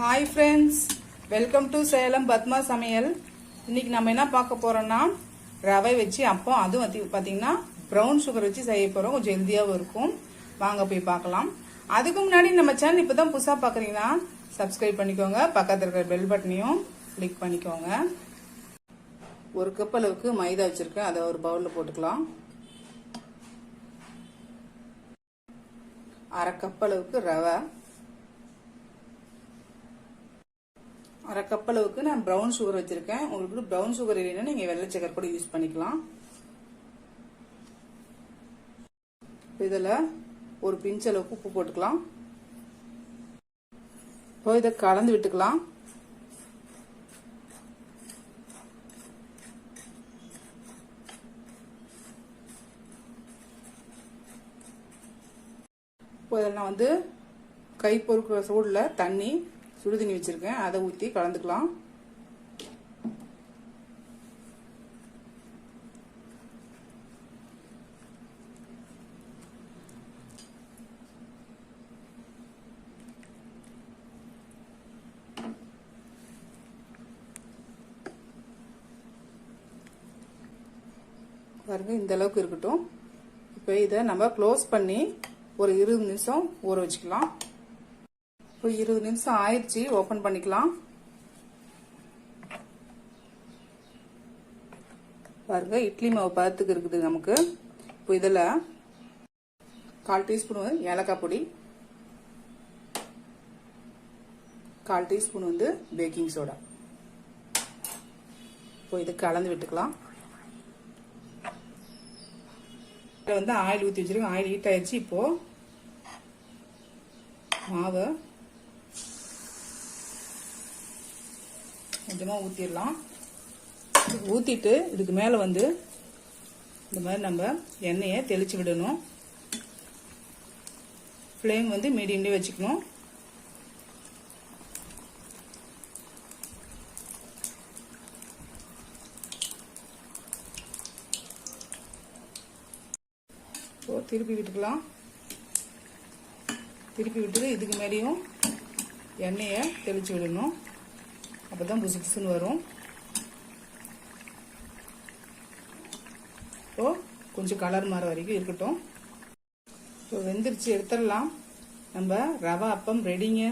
Hi friends welcome to Salem Padma சமையல் இன்னைக்கு நம்ம என்ன பார்க்க போறோம்னா ரவை வச்சு அப்போ அதுவும் பார்த்தீங்கன்னா ப்ரௌன் சுகர் வச்சு செய்ய போறோம். கொஞ்சம் ஹெல்த்தியாகவும் இருக்கும். வாங்க போய் பார்க்கலாம். அதுக்கு முன்னாடி நம்ம சேனல் இப்போ தான் புதுசாக பார்க்குறீங்கன்னா சப்ஸ்கிரைப் பண்ணிக்கோங்க. பக்கத்தில் இருக்கிற பெல் பட்டனையும் கிளிக் பண்ணிக்கோங்க. ஒரு கப் அளவுக்கு மைதா வச்சிருக்கேன். அதை ஒரு பவுலில் போட்டுக்கலாம். அரை கப் அளவுக்கு ரவை. அரை கப் அளவுக்கு நான் ப்ரௌன் சுகர் வச்சிருக்கேன். உங்களுக்கு ப்ரௌன் சுகர் இல்லைன்னா நீங்க வெள்ளை சக்கரை கூட யூஸ் பண்ணிக்கலாம். இதுல ஒரு பிஞ்ச் அளவுக்கு உப்பு போட்டுக்கலாம். இப்போ இதை கலந்து விட்டுக்கலாம். இப்போ இதில் நான் வந்து கை பொறுக்கிற சூடில் தண்ணி சுடுதண்ணி வச்சுருக்கேன். அதை ஊற்றி கலந்துக்கலாம். பாருங்க இந்த அளவுக்கு இருக்கட்டும். இப்போ இதை நம்ம க்ளோஸ் பண்ணி ஒரு இருபது நிமிஷம் ஊற வச்சுக்கலாம். இப்போ இருபது நிமிஷம் ஆயிடுச்சு. ஓபன் பண்ணிக்கலாம். பாருங்க இட்லி மாவு பதத்துக்கு இருக்குது நமக்கு. இப்போ இதில் கால் டீஸ்பூன் வந்து ஏலக்காய் பொடி கால் டீஸ்பூன் வந்து பேக்கிங் சோடா இப்போ இது கலந்து விட்டுக்கலாம். இதில் வந்து ஆயில் ஊற்றி வச்சிருக்கோம். ஆயில் ஹீட் ஆயிடுச்சு இப்போ மாவை கொஞ்சமாக ஊற்றிடலாம் ஊற்றிட்டு இதுக்கு மேலே வந்து இந்த மாதிரி நம்ம எண்ணெயை தெளித்து விடணும். ஃப்ளேம் வந்து மீடியம்லேயே வச்சுக்கணும். இப்போ திருப்பி விட்டுக்கலாம். திருப்பி விட்டு இதுக்கு மேலேயும் எண்ணெயை தெளித்து விடணும். அப்போ தான் வரும். இப்போ கொஞ்சம் கலர் மாற வரைக்கும் இருக்கட்டும். இப்போ வெந்துருச்சு எடுத்துடலாம். நம்ம ரவா அப்பம் ரெடிங்க